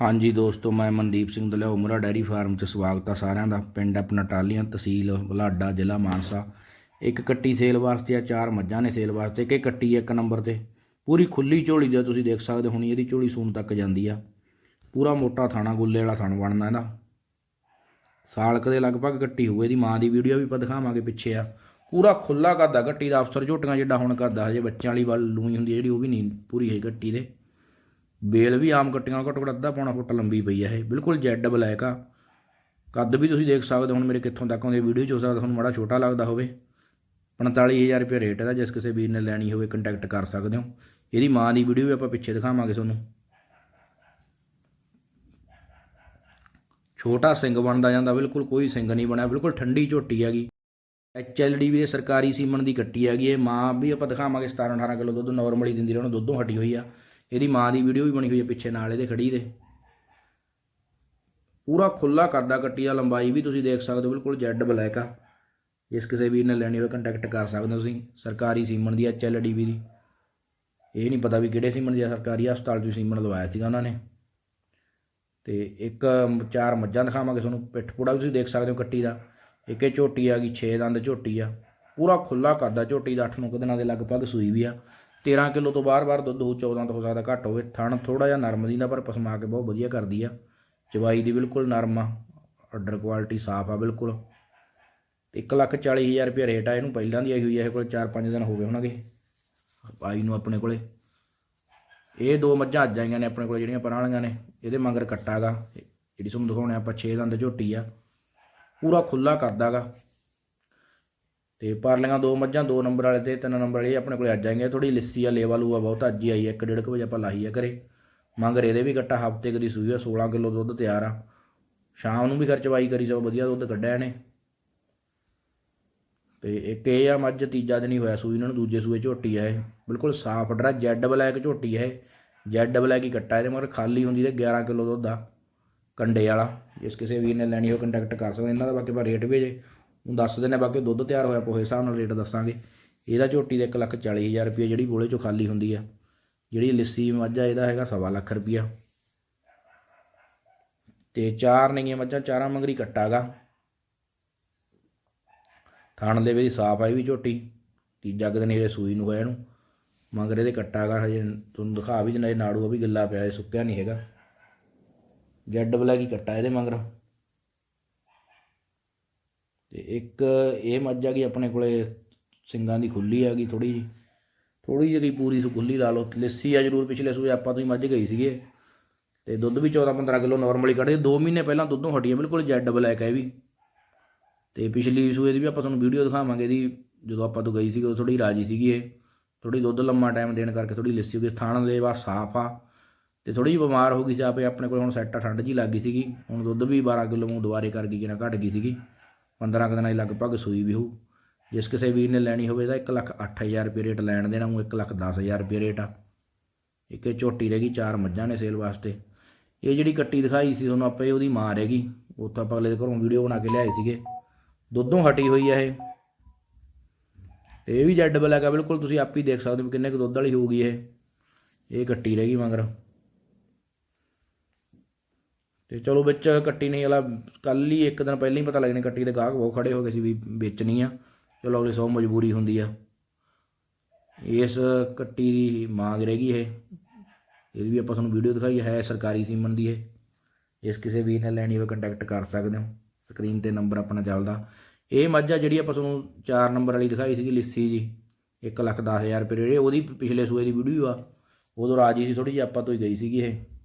ਹਾਂਜੀ ਦੋਸਤੋ, ਮੈਂ ਮਨਦੀਪ ਸਿੰਘ ਦਲਿਆ ਉਮਰਾ ਡੈਰੀ ਫਾਰਮ 'ਚ ਸਵਾਗਤ ਆ ਸਾਰਿਆਂ ਦਾ। ਪਿੰਡ ਆਪਣਾ ਟਾਲੀਆਂ, ਤਹਿਸੀਲ ਬੁਲਾਡਾ, ਜ਼ਿਲ੍ਹਾ ਮਾਨਸਾ। ਇੱਕ ਕੱਟੀ ਸੇਲ ਵਾਸਤੇ ਆ, ਚਾਰ ਮੱਝਾਂ ਨੇ ਸੇਲ ਵਾਸਤੇ। ਇੱਕ ਕੱਟੀ ਇੱਕ ਨੰਬਰ ਤੇ। ਪੂਰੀ ਖੁੱਲੀ ਝੋਲੀ ਦਾ ਤੁਸੀਂ ਦੇਖ ਸਕਦੇ ਹੋ ਇਹਦੀ ਝੋਲੀ ਸੂਣ ਤੱਕ ਜਾਂਦੀ ਆ। ਪੂਰਾ ਮੋਟਾ ਥਾਣਾ ਗੁੱਲੇ ਵਾਲਾ ਥਣ ਬਣਨਾ ਇਹਦਾ। ਸਾਲਕ ਦੇ ਲਗਭਗ ਕੱਟੀ ਹੋਊ, ਇਹਦੀ ਮਾਂ ਦੀ ਵੀਡੀਓ ਵੀ ਆਪਾਂ ਦਿਖਾਵਾਂਗੇ ਪਿੱਛੇ ਆ। ਪੂਰਾ ਖੁੱਲਾ ਕਰਦਾ ਕੱਟੀ ਦਾ ਅਫਸਰ ਝੋਟੀਆਂ ਜਿੱਡਾ ਹੁਣ ਕਰਦਾ ਹਜੇ ਬੱਚਿਆਂ ਵਾਲੀ ਵੱਲ ਲੂਈ ਹੁੰਦੀ ਜਿਹੜੀ, ਉਹ ਵੀ ਨਹੀਂ ਪੂਰੀ ਹੈ ਕੱਟੀ ਦੇ। ਬੇਲ ਵੀ ਆਮ ਕੱਟੀਆਂ ਘੱਟੋ ਘੱਟ ਅੱਧਾ ਪੌਣਾ ਫੁੱਟ ਲੰਬੀ ਪਈ ਹੈ ਇਹ। ਬਿਲਕੁਲ ਜੈਡ ਬਲੈਕ ਆ। ਕੱਦ ਵੀ ਤੁਸੀਂ ਦੇਖ ਸਕਦੇ ਹੋ ਹੁਣ ਮੇਰੇ ਕਿੱਥੋਂ ਤੱਕ ਆਉਂਦੀ ਵੀਡੀਓ 'ਚ ਹੋ ਸਕਦਾ ਤੁਹਾਨੂੰ ਮਾੜਾ ਛੋਟਾ ਲੱਗਦਾ ਹੋਵੇ। 45000 ਰੁਪਏ ਰੇਟ ਇਹਦਾ, ਜਿਸ ਕਿਸੇ ਵੀਰ ਨੇ ਲੈਣੀ ਹੋਵੇ ਕੰਟੈਕਟ ਕਰ ਸਕਦੇ ਹੋ। ਇਹਦੀ ਮਾਂ ਦੀ ਵੀਡੀਓ ਵੀ ਆਪਾਂ ਪਿੱਛੇ ਦਿਖਾਵਾਂਗੇ ਤੁਹਾਨੂੰ। ਛੋਟਾ ਸਿੰਘ ਬਣਦਾ ਜਾਂਦਾ, ਬਿਲਕੁਲ ਕੋਈ ਸਿੰਘ ਨਹੀਂ ਬਣਿਆ, ਬਿਲਕੁਲ ਠੰਡੀ ਝੋਟੀ ਹੈਗੀ। ਐਚਐਲਡੀ ਵੀ ਇਹ ਸਰਕਾਰੀ ਸੀਮਨ ਦੀ ਕੱਟੀ ਹੈਗੀ, ਇਹ ਮਾਂ ਵੀ ਆਪਾਂ ਦਿਖਾਵਾਂਗੇ 17 18 ਕਿਲੋ ਦੁੱਧ ਨਾਰਮਲੀ ਦਿੰਦੀ ਰਹੀ, ਉਹਨੂੰ ਦੁੱਧੋਂ ਹਟੀ ਹੋਈ ਆ। ਇਹਦੀ ਮਾਂ ਦੀ ਵੀਡੀਓ ਵੀ ਬਣੀ ਹੋਈ ਹੈ ਪਿੱਛੇ ਨਾਲ ਇਹਦੇ ਖੜੀ ਦੇ। ਪੂਰਾ ਖੁੱਲਾ ਕਰਦਾ ਕੱਟੀ ਦਾ ਲੰਬਾਈ ਵੀ ਤੁਸੀਂ ਦੇਖ ਸਕਦੇ ਹੋ ਬਿਲਕੁਲ ਜੈਡ ਬਲੈਕ ਆ। ਜਿਸ ਕਿਸੇ ਵੀਰ ਨੇ ਲੈਣੀ ਹੋਵੇ ਕੰਟੈਕਟ ਕਰ ਸਕਦੇ ਹੋ ਤੁਸੀਂ ਸਰਕਾਰੀ ਸੀਮਨ ਦੀ ਐਚਐਲਡੀ ਵੀ ਦੀ। ਇਹ ਨਹੀਂ ਪਤਾ ਵੀ ਕਿਹੜੇ ਸੀਮਨ ਦੀ ਆ, ਸਰਕਾਰੀ ਹਸਪਤਾਲ 'ਚੋਂ ਸੀਮਨ ਲਵਾਇਆ ਸੀਗਾ ਉਹਨਾਂ ਨੇ। ਤੇ ਇੱਕ ਚਾਰ ਮੱਝਾਂ ਦਿਖਾਵਾਂਗੇ ਤੁਹਾਨੂੰ ਪਿੱਠ ਪੂੜਾ ਵੀ ਤੁਸੀਂ ਦੇਖ ਸਕਦੇ ਹੋ ਕੱਟੀ ਦਾ। ਇੱਕ ਇਹ ਝੋਟੀ ਆ ਗਈ 6 ਦੰਦ ਝੋਟੀ ਆ। ਪੂਰਾ ਖੁੱਲਾ ਕਰਦਾ ਝੋਟੀ ਦਾ 8-9 ਦਿਨਾਂ ਦੇ ਲਗਭਗ ਸੂਈ ਵੀ ਆ। 13 ਕਿਲੋ ਤੋਂ ਬਾਰ-ਬਾਰ ਦੁੱਧ ਹੋ 14 ਤੋਂ ਹੋ ਸਕਦਾ ਘੱਟ ਹੋਵੇ। ਥਣ ਥੋੜਾ ਜਿਹਾ ਨਰਮ ਦਿੰਦਾ ਪਰ ਪਸਮਾ ਕੇ ਬਹੁਤ ਵਧੀਆ ਕਰਦੀ ਆ। ਚਵਾਈ ਦੀ ਬਿਲਕੁਲ ਨਰਮ ਆ। ਆਰਡਰ ਕੁਆਲਿਟੀ ਸਾਫ਼ ਆ ਬਿਲਕੁਲ। 140000 ਰੁਪਏ ਰੇਟ ਆ, ਇਹਨੂੰ ਪਹਿਲਾਂ ਦੀ ਆਈ ਹੋਈ ਆ, ਇਹ ਕੋਲ 4-5 ਦਿਨ ਹੋ ਗਏ ਹੋਣਗੇ। ਆਈ ਨੂੰ ਆਪਣੇ ਕੋਲੇ। ਇਹ ਦੋ ਮੱਝਾਂ ਅੱਜ ਆਈਆਂ ਨੇ ਆਪਣੇ ਕੋਲ, ਜਿਹੜੀਆਂ ਪਰਾਂ ਵਾਲੀਆਂ ਨੇ। ਇਹਦੇ ਮਗਰ ਕੱਟਾਗਾ। ਜਿਹੜੀ ਤੁਹਾਨੂੰ ਦਿਖਾਉਣੇ ਆਪਾਂ 6 ਦੰਦ ਝੋਟੀ ਆ। ਪੂਰਾ ਖੁੱਲਾ ਕਰਦਾਗਾ। ਤੇ ਪਰਲੀਆਂ ਦੋ ਮੱਝਾਂ, ਦੋ ਨੰਬਰ ਵਾਲੇ ਤੇ ਤਿੰਨ ਨੰਬਰ ਵਾਲੇ ਆਪਣੇ ਕੋਲ ਅੱਜ ਆਏਗੇ। ਥੋੜੀ ਲਿੱਸੀ ਆ, ਲੇਵਾ ਲੂਆ ਬਹੁਤ ਅੱਜ ਹੀ ਆਈ ਹੈ 1:30 ਵਜੇ ਆਪਾਂ ਲਾਈ ਆ ਘਰੇ। ਮਗਰ ਇਹਦੇ ਵੀ ਕੱਟਾ ਹਫ਼ਤੇ ਕਦੀ ਸੂਈ ਆ 16 ਕਿਲੋ ਦੁੱਧ ਤਿਆਰ ਆ। ਸ਼ਾਮ ਨੂੰ ਵੀ ਖਰਚਵਾਈ ਕਰੀ ਜਾਓ, ਵਧੀਆ ਦੁੱਧ ਕੱਢਿਆ ਇਹਨੇ। ਤੇ ਇੱਕ ਇਹ ਆ ਮੱਝ, ਤੀਜਾ ਦਿਨ ਹੀ ਹੋਇਆ ਸੂਈ ਇਹਨਾਂ ਨੂੰ, ਦੂਜੇ ਸੂਏ ਝੋਟੀ ਆ ਇਹ। ਬਿਲਕੁਲ ਸਾਫ਼ ਡਰਾ, ਜੈਡ ਬਲੈਕ ਝੋਟੀ ਆ ਇਹ। ਜੈਡ ਬਲੈਕ ਹੀ ਕੱਟਾ ਇਹਦੇ, ਮਗਰ ਖਾਲੀ ਹੁੰਦੀ ਤੇ 11 ਕਿਲੋ ਦੁੱਧ ਆ। ਕੰਡੇ ਵਾਲਾ, ਜਿਸ ਕਿਸੇ ਵੀਰ ਨੇ ਲੈਣੀ ਹੋ ਕੰਟੈਕਟ ਕਰ ਸਕਦੇ। ਇਹਨਾਂ ਦਾ ਬਾਕੀ ਆਪਾਂ ਰੇਟ ਵੀ ਜੇ ਹੁਣ ਦੱਸ ਦਿੰਦੇ ਬਾਕੀ ਦੁੱਧ ਤਿਆਰ ਹੋਇਆ ਪੋਹੇ ਹਿਸਾਬ ਨਾਲ ਰੇਟ ਦੱਸਾਂਗੇ। ਇਹਦਾ ਝੋਟੀ ਦੇ 140000 ਰੁਪਏ ਜਿਹੜੀ ਬੋਲੇ ਚੋਂ ਖਾਲੀ ਹੁੰਦੀ ਆ। ਜਿਹੜੀ ਲਿੱਸੀ ਮੱਝ ਆ ਇਹਦਾ ਹੈਗਾ ਸਵਾ ਲੱਖ ਰੁਪਿਆ ਤੇ ਚਾਰ ਨੇਗੀਆਂ ਮੱਝਾਂ, ਚਾਰਾਂ ਮੰਗਰੀ ਕੱਟਾਗਾ ਥਾਣ ਦੇ ਵੀ ਸਾਫ਼ ਆਈ ਵੀ ਝੋਟੀ। ਤੀਜਾ ਕੁ ਦਿਨ ਇਹ ਸੂਈ ਨੂੰ ਹੋਇਆ ਇਹਨੂੰ। ਮਗਰ ਇਹਦੇ ਕੱਟਾਗਾ ਹਜੇ ਤੁਹਾਨੂੰ ਦਿਖਾ ਵੀ ਦਿੰਦਾ, ਇਹ ਨਾੜੂ ਆ ਵੀ ਗਿੱਲਾ ਪਿਆ, ਇਹ ਸੁੱਕਿਆ ਨਹੀਂ ਹੈਗਾ। ਜੈਡ ਬਲੈਕ ਹੀ ਕੱਟਾ ਇਹਦੇ ਮਗਰ। ਅਤੇ ਇੱਕ ਇਹ ਮੱਝ ਆ ਗਈ ਆਪਣੇ ਕੋਲੇ ਸਿੰਗਾਂ ਦੀ ਖੁੱਲੀ ਆ ਗਈ ਥੋੜੀ ਜੀ ਥੋੜੀ ਜਿਹੀ ਪੂਰੀ ਸੁ ਖੁੱਲੀ ਲਾ ਲਓ। ਲੱਸੀ ਆ ਜਰੂਰ ਪਿਛਲੇ ਸੂਏ ਆਪਾਂ ਤੋਂ ਹੀ ਮੱਝ ਗਈ ਸੀਗੀ। ਇਹ। ਤੇ ਦੁੱਧ ਵੀ 14 15 ਕਿਲੋ ਨਾਰਮਲੀ ਕੱਢਦੇ। 2 ਮਹੀਨੇ ਪਹਿਲਾਂ ਦੁੱਧੋਂ ਹਟੀ ਆ ਬਿਲਕੁਲ ਜੈਡ ਬਲੈਕ ਹੈ ਇਹ ਵੀ। ਤੇ ਪਿਛਲੀ ਸੂਏ ਦੀ ਵੀ ਆਪਾਂ ਤੁਹਾਨੂੰ ਵੀਡੀਓ ਦਿਖਾਵਾਂਗੇ ਇਹਦੀ। ਜਦੋਂ ਆਪਾਂ ਤੋਂ ਗਈ ਸੀ ਉਹ ਥੋੜੀ ਰਾਜੀ ਸੀਗੀ ਇਹ। ਥੋੜੀ ਦੁੱਧ ਲੰਮਾ ਟਾਈਮ ਦੇਣ ਕਰਕੇ ਥੋੜੀ ਲੱਸੀ ਹੋ ਗਈ। ਥਾਣ ਦੇ ਵਾ ਸਾਫ਼ ਆ। ਤੇ ਥੋੜੀ ਜਿਹੀ ਬਿਮਾਰ ਹੋ ਗਈ ਸੀ ਆਪੇ। ਆਪਣੇ ਕੋਲ ਹੁਣ ਸੈੱਟ ਠੰਡ ਜੀ ਲੱਗ ਗਈ ਸੀਗੀ। ਹੁਣ ਦੁੱਧ ਵੀ 12 ਕਿਲੋ ਨੂੰ ਦੁਬਾਰੇ ਕਰ ਗਈ ਕਿ ਨਾ ਘਟ ਗਈ ਸੀਗੀ। 15 ਕੁ ਦਿਨਾਂ ਦੀ ਲਗਭਗ ਸੂਈ ਵੀ ਹੋਊ। ਜਿਸ ਕਿਸੇ ਵੀਰ ਨੇ ਲੈਣੀ ਹੋਵੇ ਤਾਂ 1 ਲੱਖ 8000 ਰੁਪਏ ਰੇਟ ਲੈਣ ਦੇਣਾ, ਉਹ 1 ਲੱਖ 10000 ਰੁਪਏ ਰੇਟ ਆ। ਇੱਕ ਇਹ ਝੋਟੀ ਰਹਿ ਗਈ, ਚਾਰ ਮੱਝਾਂ ਨੇ ਸੇਲ ਵਾਸਤੇ। ਇਹ ਜਿਹੜੀ ਕੱਟੀ ਦਿਖਾਈ ਸੀ ਤੁਹਾਨੂੰ ਆਪਾਂ, ਇਹ ਉਹਦੀ ਮਾਂ ਰਹਿ ਗਈ। ਉਹ ਤਾਂ ਆਪਾਂ ਅਗਲੇ ਦੇ ਘਰੋਂ ਵੀਡੀਓ ਬਣਾ ਕੇ ਲਿਆਏ ਸੀਗੇ। ਦੁੱਧੋਂ ਹਟੀ ਹੋਈ ਆ ਇਹ। ਇਹ ਵੀ ਜੈਡ ਬਲੈਕ ਆ, ਬਿਲਕੁਲ ਤੁਸੀਂ ਆਪ ਹੀ ਦੇਖ ਸਕਦੇ ਹੋ ਕਿੰਨੇ ਕੁ ਦੁੱਧ ਵਾਲੀ ਹੋਊਗੀ ਇਹ। ਇਹ ਕੱਟੀ ਰਹਿ ਗਈ ਮਗਰ। ਤੇ ਚਲੋ ਵਿੱਚ ਕੱਟੀ ਨਹੀਂ ਵਾਲਾ ਕੱਲ ਹੀ, ਇੱਕ ਦਿਨ ਪਹਿਲਾਂ ਹੀ ਪਤਾ ਲੱਗਣੇ ਕੱਟੀ ਦੇ ਗਾਹਕ ਬਹੁਤ ਖੜੇ ਹੋ ਗਏ ਸੀ ਵੀ ਵੇਚਣੀ ਆ। ਚਲੋ ਅਗਲੇ ਸੌ ਮਜਬੂਰੀ ਹੁੰਦੀ ਆ। ਇਸ ਕੱਟੀ ਦੀ ਮਾਂਗ ਰਹਿ ਗਈ ਇਹ। ਇਹਦੀ ਵੀ ਆਪਾਂ ਤੁਹਾਨੂੰ ਵੀਡੀਓ ਦਿਖਾਈ, ਹੈ ਸਰਕਾਰੀ ਸੀਮਨ ਦੀ ਇਹ। ਇਸ ਕਿਸੇ ਵੀਰ ਨੇ ਲੈਣੀ ਹੋਵੇ ਕੰਟੈਕਟ ਕਰ ਸਕਦੇ ਹੋ। ਸਕਰੀਨ ਤੇ ਨੰਬਰ ਆਪਣਾ ਚੱਲਦਾ। ਇਹ ਮੱਝ ਆ ਜਿਹੜੀ ਆਪਾਂ ਤੁਹਾਨੂੰ 4 ਨੰਬਰ ਵਾਲੀ ਦਿਖਾਈ ਸੀਗੀ, ਲਿੱਸੀ ਜੀ। 1 ਲੱਖ 10000 ਰੁਪਏ ਰੇਟ ਉਹਦੀ ਪਿਛਲੇ ਸੂਏ ਦੀ ਵੀਡੀਓ ਆ। ਉਦੋਂ ਰਾਜੀ ਸੀ ਥੋੜੀ ਜਿਹੀ ਆਪਾਂ ਤੋਂ ਹੀ ਗਈ ਸੀਗੀ ਇਹ।